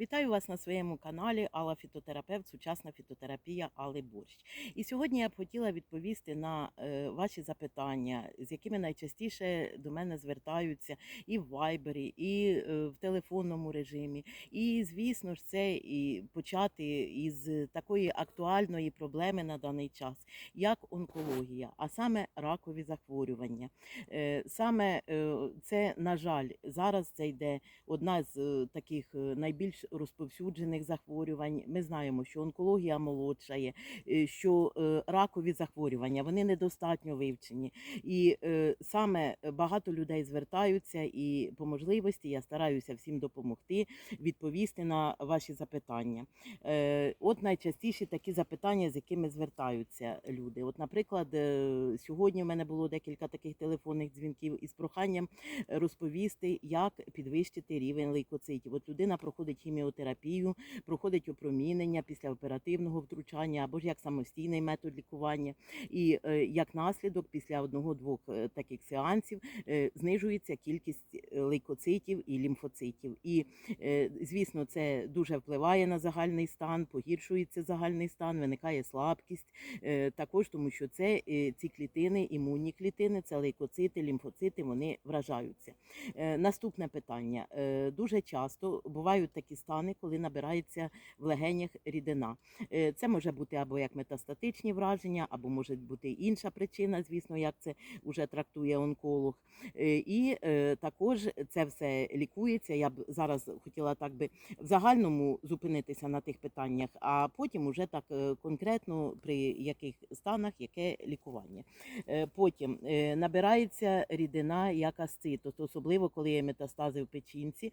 Вітаю вас на своєму каналі Алла Фітотерапевт, сучасна фітотерапія Алли Борщ. І сьогодні я б хотіла відповісти на е, ваші запитання, з якими найчастіше до мене звертаються і в вайбері, і е, в телефонному режимі. І, звісно ж, це і почати із такої актуальної проблеми на даний час, як онкологія, а саме ракові захворювання. Е, Саме це, на жаль, зараз це йде одна з таких найбільш розповсюджених захворювань. Ми знаємо, що онкологія молодшає, е, що е, ракові захворювання вони недостатньо вивчені. І е, саме багато людей звертаються, і по можливості я стараюся всім допомогти відповісти на ваші запитання. От найчастіші такі запитання, з якими звертаються люди. От, наприклад, сьогодні в мене було декілька таких телефонних дзвінків із проханням розповісти, як підвищити рівень лейкоцитів. От людина проходить хіміотерапію, проходить опромінення після оперативного втручання або ж як самостійний метод лікування. І е, як наслідок, після одного-двох е, таких сеансів е, знижується кількість лейкоцитів і лімфоцитів. І звісно, це дуже впливає на загальний стан, погіршується загальний стан, виникає слабкість. Також тому, що це ці клітини, імунні клітини, це лейкоцити, лімфоцити, вони вражаються. Наступне питання. Дуже часто бувають такі стани, коли набирається в легенях рідина. Е, Це може бути або як метастатичні враження, або може бути інша причина, звісно, як це вже трактує онколог. Е, І е, також це все лікується. Я б зараз хотіла так би в загальному зупинитися на тих питаннях, а потім уже так конкретно при яких станах яке лікування. Потім набирається рідина як асцит, особливо коли є метастази в печінці,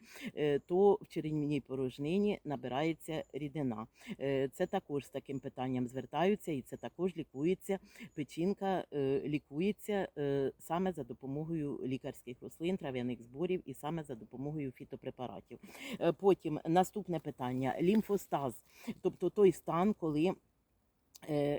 то в черевній порожнині набирається рідина. Е, Це також з таким питанням звертаються, і це також лікується. Печінка е, лікується е, саме за допомогою лікарських рослин, трав'яних зборів і саме за допомогою фітопрепаратів. Потім наступне питання лімфостаз, тобто той стан, коли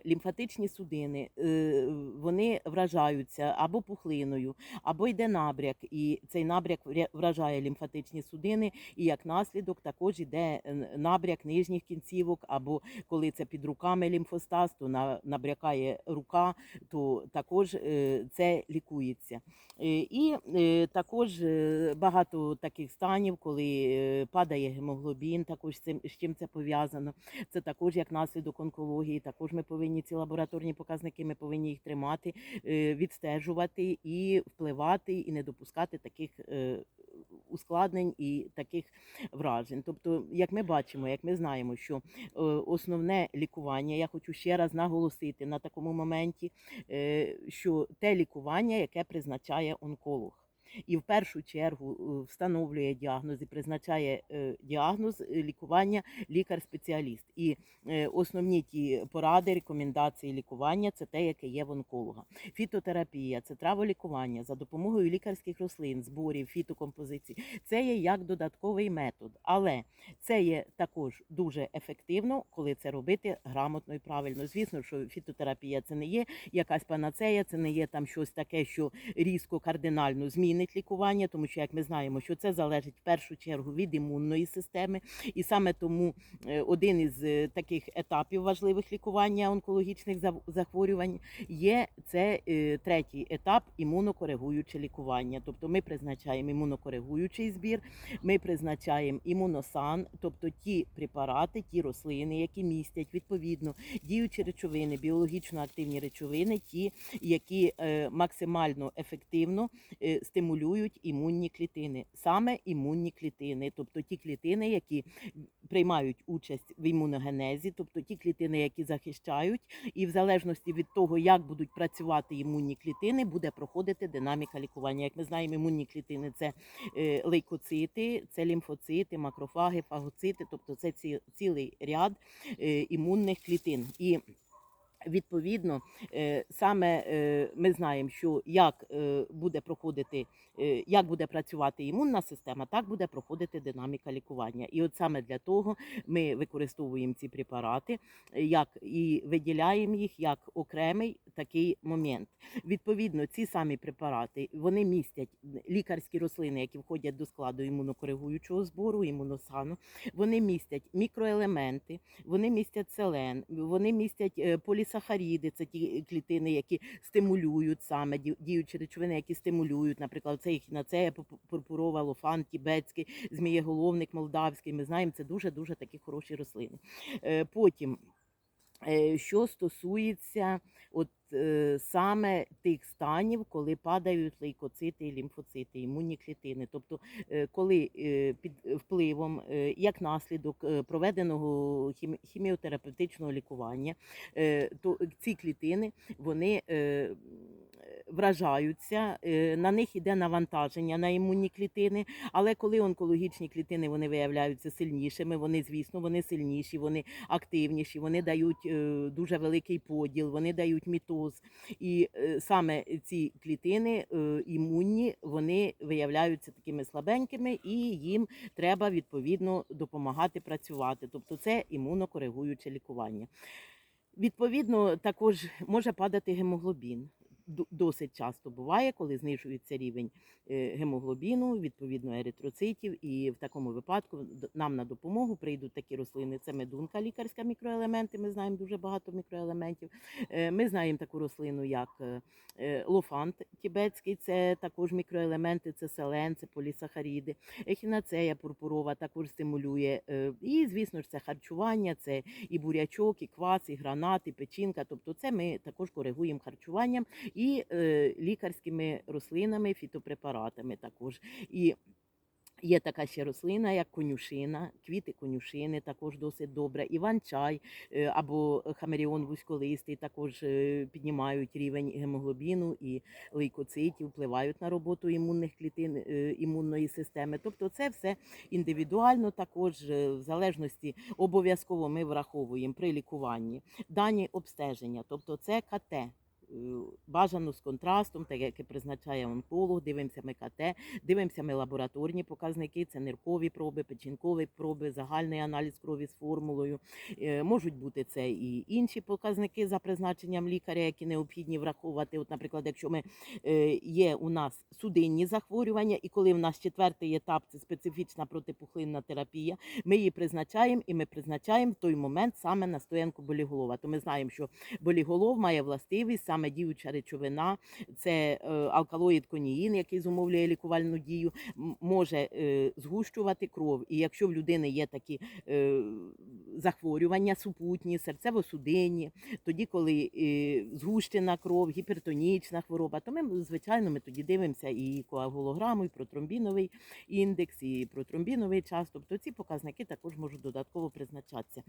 лімфатичні судини е, вони вражаються або пухлиною, або йде набряк, і цей набряк вражає лімфатичні судини, і як наслідок також йде е, набряк нижніх кінцівок, або коли це під руками лімфостаз, то набрякає рука, то також е, це лікується. Е, І е, також е, багато таких станів, коли е, падає гемоглобін, також з чим це пов'язано. Це також як наслідок онкології. Також ми повинні ці лабораторні показники, ми повинні їх тримати, е, відстежувати і впливати, і не допускати таких е, ускладнень і таких вражень. Тобто, як ми бачимо, як ми знаємо, що е, основне лікування, я хочу ще раз наголосити на такому моменті, що те лікування, яке призначає онколог. І в першу чергу е, встановлює діагноз і призначає е, діагноз е, лікування лікар-спеціаліст. І основні ті поради, рекомендації лікування це те, яке є в онколога. Фітотерапія це траволікування за допомогою лікарських рослин, зборів, фітокомпозицій. Це є як додатковий метод, але це є також дуже ефективно, коли це робити грамотно і правильно. Звісно, що фітотерапія це не є якась панацея, це не є там щось таке, що різко кардинально змінить лікування, тому що як ми знаємо, що це залежить в першу чергу від імунної системи, і саме тому е, один із е, таких етапів важливих лікування онкологічних захворювань є це е, третій етап імунокоригуюче лікування. Тобто ми призначаємо імунокоригуючий збір, ми призначаємо імуносан, тобто ті препарати, ті рослини, які містять відповідно діючі речовини, біологічно активні речовини, ті, які максимально ефективно е, стимулюють імунні клітини, саме імунні клітини, тобто ті клітини, які приймають участь в імуногенезі, тобто ті клітини, які захищають, і в залежності від того, як будуть працювати імунні клітини, буде проходити динаміка лікування. Як ми знаємо, імунні клітини це е, лейкоцити, це лімфоцити, макрофаги, фагоцити, тобто це цілий ряд е, імунних клітин. І Відповідно, е, саме е, ми знаємо, що як е, буде проходити, як буде працювати імунна система, так буде проходити динаміка лікування. І от саме для того ми використовуємо ці препарати, як і виділяємо їх як окремий такий момент. Відповідно, ці самі препарати вони містять лікарські рослини, які входять до складу імунокоригуючого збору, імуносану. Вони містять мікроелементи, вони містять селен, вони містять е, полісахаріди, це ті клітини, які стимулюють саме ді- діючі речовини, які стимулюють, наприклад, це ехінацея пу- пурпурова, лофан тібетський, змієголовник молдавський. Ми знаємо, це дуже дуже такі хороші рослини. Е, Потім. Е, Що стосується от е, саме тих станів, коли падають лейкоцити лімфоцити, імунні клітини, тобто е, коли під впливом, як наслідок проведеного хімі- хіміотерапевтичного лікування, то ці клітини вони вражаються, е, на них йде навантаження на імунні клітини. Але коли онкологічні клітини вони виявляються сильнішими, вони, звісно, вони сильніші, вони активніші, вони дають е, дуже великий поділ, вони дають мітоз. І е, саме ці клітини імунні, вони виявляються такими слабенькими, і їм треба відповідно допомагати працювати. Тобто це імунокоригуюче лікування. Відповідно, також може падати гемоглобін. Досить часто буває, коли знижується рівень е, гемоглобіну, відповідно еритроцитів, і в такому випадку нам на допомогу прийдуть такі рослини. Це медунка, лікарська мікроелементи. Ми знаємо дуже багато мікроелементів. Е, Ми знаємо таку рослину, як е, лофант тібетський, це також мікроелементи, це селен, це полісахаріди. Ехінацея пурпурова також стимулює. І, звісно ж, це харчування, це і бурячок, і квас, і гранат, і печінка. Тобто, це ми також коригуємо харчуванням і е, лікарськими рослинами, фітопрепаратами також. І Є така ще рослина, як конюшина, квіти конюшини також досить добре. Іван-чай е, або хамеріон вузьколистий також е, піднімають рівень гемоглобіну і лейкоцитів, впливають на роботу імунних клітин е, імунної системи. Тобто це все індивідуально також, в залежності обов'язково ми враховуємо при лікуванні дані обстеження, тобто це КТ. Бажано з контрастом, так як і призначає онколог, дивимося ми КТ, дивимося ми лабораторні показники, це ниркові проби, печінкові проби, загальний аналіз крові з формулою. Е, Можуть бути це і інші показники за призначенням лікаря, які необхідні враховувати. От, наприклад, якщо ми е, є у нас судинні захворювання, і коли в нас четвертий етап це специфічна протипухлинна терапія, ми її призначаємо і ми призначаємо в той момент саме настоянку боліголова. То ми знаємо, що боліголов має властивість саме діюча речовина, це е, алкалоїд коніїн, який зумовлює лікувальну дію, може е, згущувати кров. І якщо в людини є такі е, захворювання супутні, серцево-судинні, тоді, коли згущена кров, гіпертонічна хвороба, то ми, звичайно, ми тоді дивимося і коагулограму, і протромбіновий індекс, і протромбіновий час. Тобто ці показники також можуть додатково призначатися.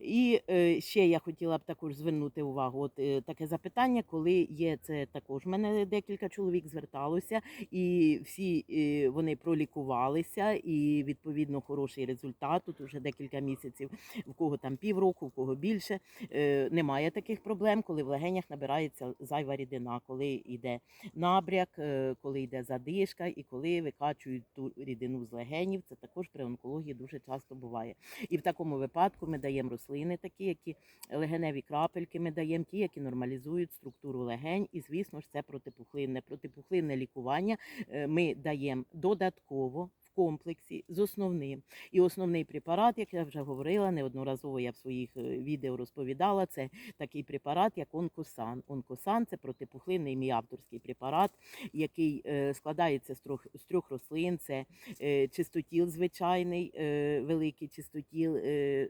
І ще я хотіла б також звернути увагу, от таке запитання, коли є це також. в мене декілька чоловік зверталося, і всі е, вони пролікувалися, і відповідно хороший результат. Тут вже декілька місяців, в кого там півроку, в кого більше. Е, немає таких проблем, коли в легенях набирається зайва рідина, коли йде набряк, е, коли йде задишка, і коли викачують ту рідину з легенів. Це також при онкології дуже часто буває. І в такому випадку ми даємо рослини, такі, які легеневі крапельки, ми даємо ті, які нормалізують структуру легень. І, звісно ж, це протипухлинне. Протипухлинне лікування е, ми даємо додатково. Комплексі з основним і основний препарат, як я вже говорила, неодноразово я в своїх е, відео розповідала. Це такий препарат, як онкосан. Онкосан це протипухлинний мій авторський препарат, який е, складається з трьох з трьох рослин. Це е, чистотіл звичайний, великий чистотіл,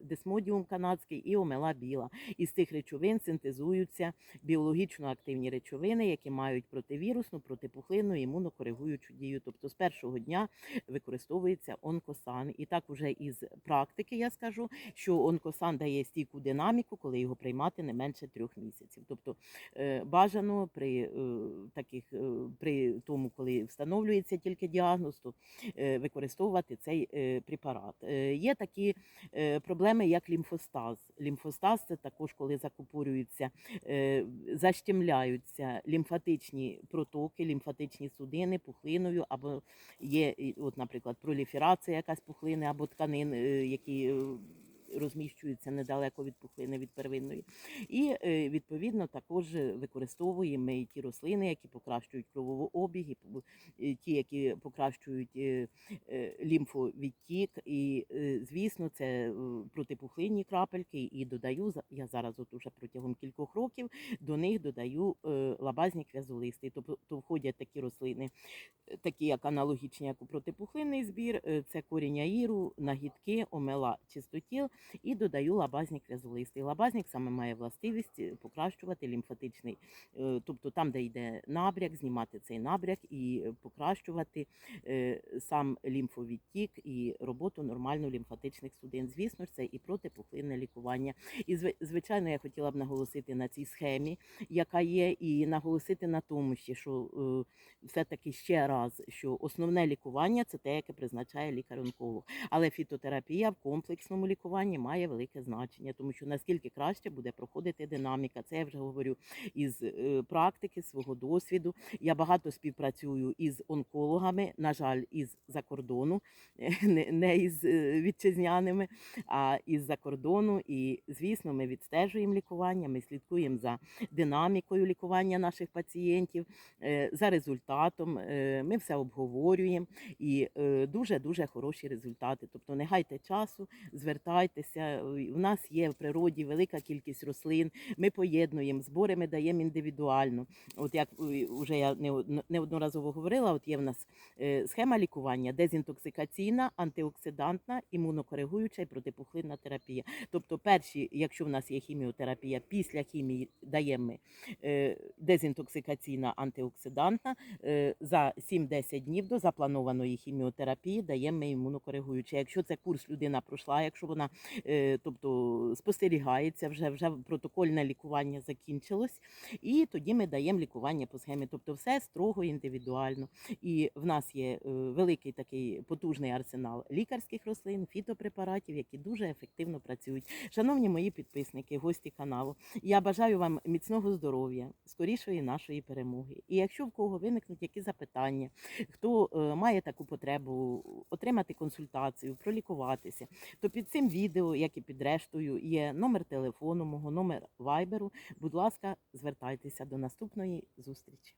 десмодіум канадський і омела біла. Із цих речовин синтезуються біологічно активні речовини, які мають противірусну, протипухлинну, імунокоригуючу дію. Тобто з першого дня використовуємо використовується онкосан. І так уже із практики я скажу, що онкосан дає стійку динаміку, коли його приймати не менше трьох місяців. Тобто е, бажано при е, таких е, при тому, коли встановлюється тільки діагноз, то використовувати цей препарат. Є такі проблеми, як лімфостаз. Лімфостаз це також, коли закупорюються, защемляються лімфатичні протоки, лімфатичні судини пухлиною, або є, от, наприклад, проліферація якась пухлини або тканин, е, які е, розміщуються недалеко від пухлини від первинної. І е, відповідно також використовуємо і ті рослини, які покращують кровообіг, і і ті, які покращують е, е, лімфовідтік. І, е, звісно, це е, протипухлинні крапельки. І додаю я зараз, от уже протягом кількох років, до них додаю е, лабазні квязолисти. Тобто входять такі рослини, е, такі як аналогічні, як протипухлинний збір, е, це корінь аїру, нагідки, омела, чистотіл і додаю лабазні квязолисти. Лабазник саме має властивість е, покращувати лімфатичний, е, тобто там, де йде набряк, знімати цей набряк і е, покращувати сам лімфовідтік і роботу нормальну лімфатичних судин. Звісно ж, це і протипухлинне лікування. І звичайно, я хотіла б наголосити на цій схемі, яка є, і наголосити на тому, що все-таки ще раз, що основне лікування це те, яке призначає лікар-онколог. Але фітотерапія в комплексному лікуванні має велике значення, тому що наскільки краще буде проходити динаміка. Це я вже говорю із е, практики, свого досвіду. Я багато співпрацюю із онкологами, на жаль, із за кордону, не, із е, вітчизняними, а із за кордону. І звісно, ми відстежуємо лікування, ми слідкуємо за динамікою лікування наших пацієнтів, е, за результатом. Ми все обговорюємо і дуже дуже хороші результати. Тобто не гайте часу, звертайтеся. У нас є в природі велика кількість рослин. Ми поєднуємо збори, ми даємо індивідуально. От як вже я неодноразово говорила, от є в нас е, схема лікування дезінтоксикаційна, антиоксидантна, імунокоригуюча і протипухлинна терапія. Тобто, перші, якщо в нас є хіміотерапія, після хімії даємо ми е, дезінтоксикаційна антиоксидантна. е, За 7-10 днів до запланованої хіміотерапії даємо ми імунокоригуюче. Якщо це курс людина пройшла, якщо вона е, тобто спостерігається, вже вже протокольне лікування закінчилось, і тоді ми даємо лікування по схемі. Тобто, все строго індивідуально. І в нас є е, великий такий потужний арсенал лікарських рослин, фітопрепаратів, які дуже ефективно працюють. Шановні мої підписники, гості каналу, я бажаю вам міцного здоров'я, скорішої нашої перемоги. І якщо в кого виникнуть які запитання, хто е, має таку потребу отримати консультацію, пролікуватися, то під цим відео, як і під рештою, є номер телефону, мого номер вайберу. Будь ласка, звертайтеся до наступної зустрічі.